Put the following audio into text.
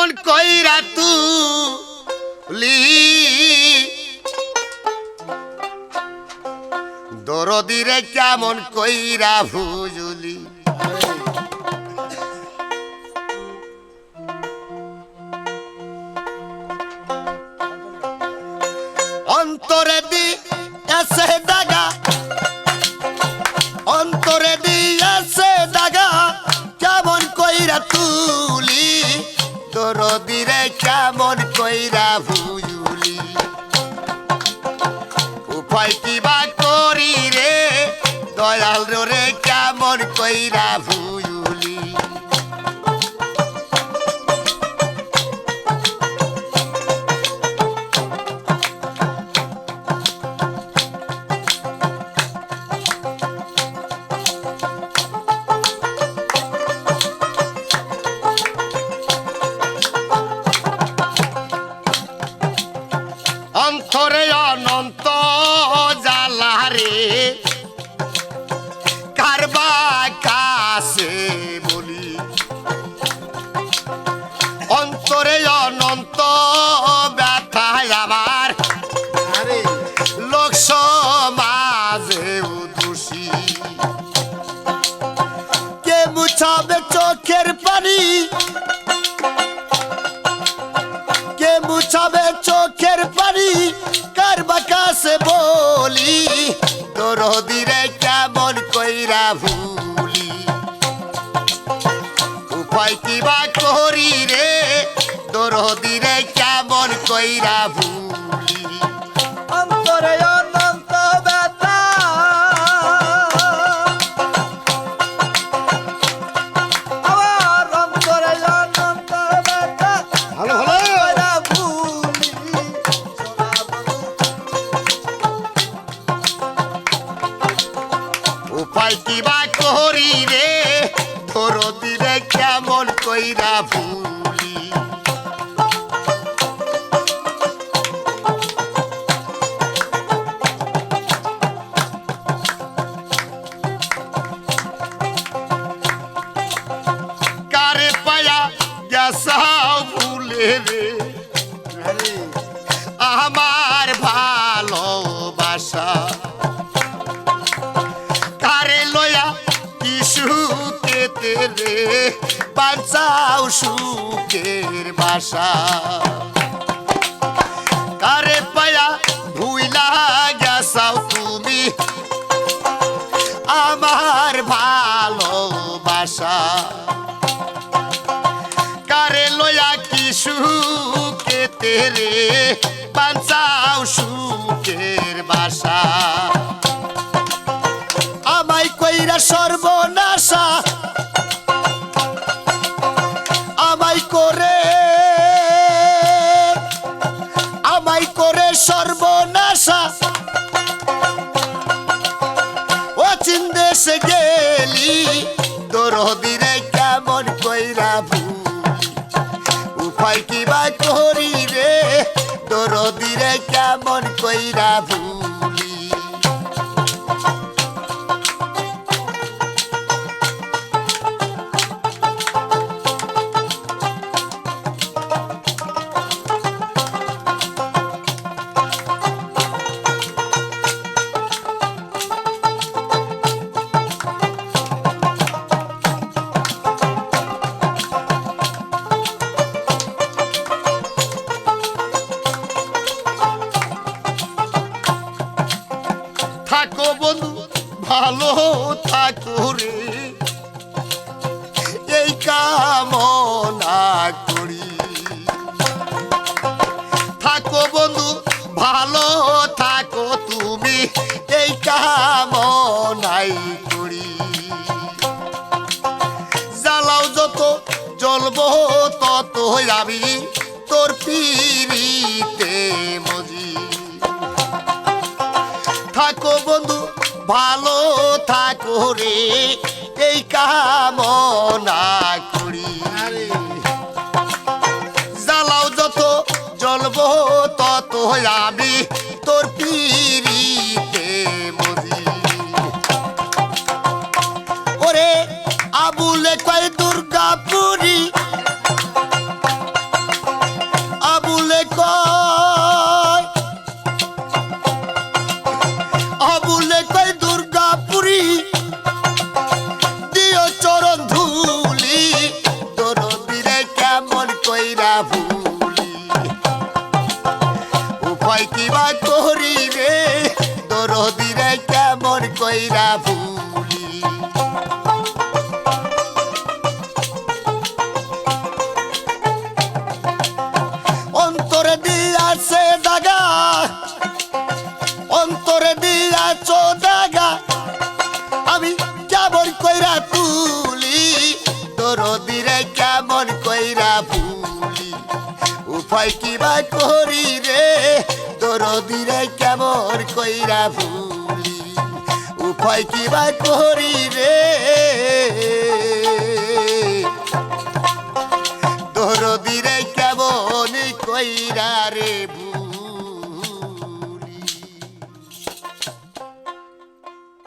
কেমন কইরা তুলি? দরদিরে কেমন কইরা ভুজুলি? অন্তরে দি এসে দাগা। অন্তরে দিয়েছে কেমন কইরা ভুজুলি উপায় কিবা করি রে? দয়াল রে কেমন কইরা ভুজুলি কে মুছাবে চোখের পানি কার বাকাশে বলি? তোর দিরে কেমন কইরা ভুলি? উপায় কিবা করি রে? তোর দিরে কেমন কইরা ভুলি? উপায় কিবা করি রে। তোর দিরে কেমন কইরা ভুলি। কারে পায়া গেসাও ভুলে রে, বাঁচাও সুখের বাসা। কারে পায়া ভুইলা গেছাও তুমি? আমার ভালোবাসা। কারে লয়া কি সুখেতে রে, বাঁচাও সুখের বাসা। আমায় কইরা সর্বনাশা করি রে দিরে কেমন কইরা ভুলি ভালো থাকো এই কামনা করি। থাকো বন্ধু, ভালো থাকো তুমি। এই কামনাই করি। জ্বালাও যত, জ্বলবো তত আমি তোর পিড়িতে মজি। থাকো বন্ধু ভালো থাকো রে এই কামনা করি। জ্বালাও যত জ্বলব তত আমি। কইরা ভুলি অন্তরে দিয়াছে দাগা, অন্তরে দিয়াছো দাগা, আমি কেমন কইরা তুলি? দরদিরে কেমন কইরা ভুলি উপায় কিবা করি রে? দরদিরে কেমন কইরা ভুলি উপায় কিবা করি রে দরদিরে কেমন কইরা রে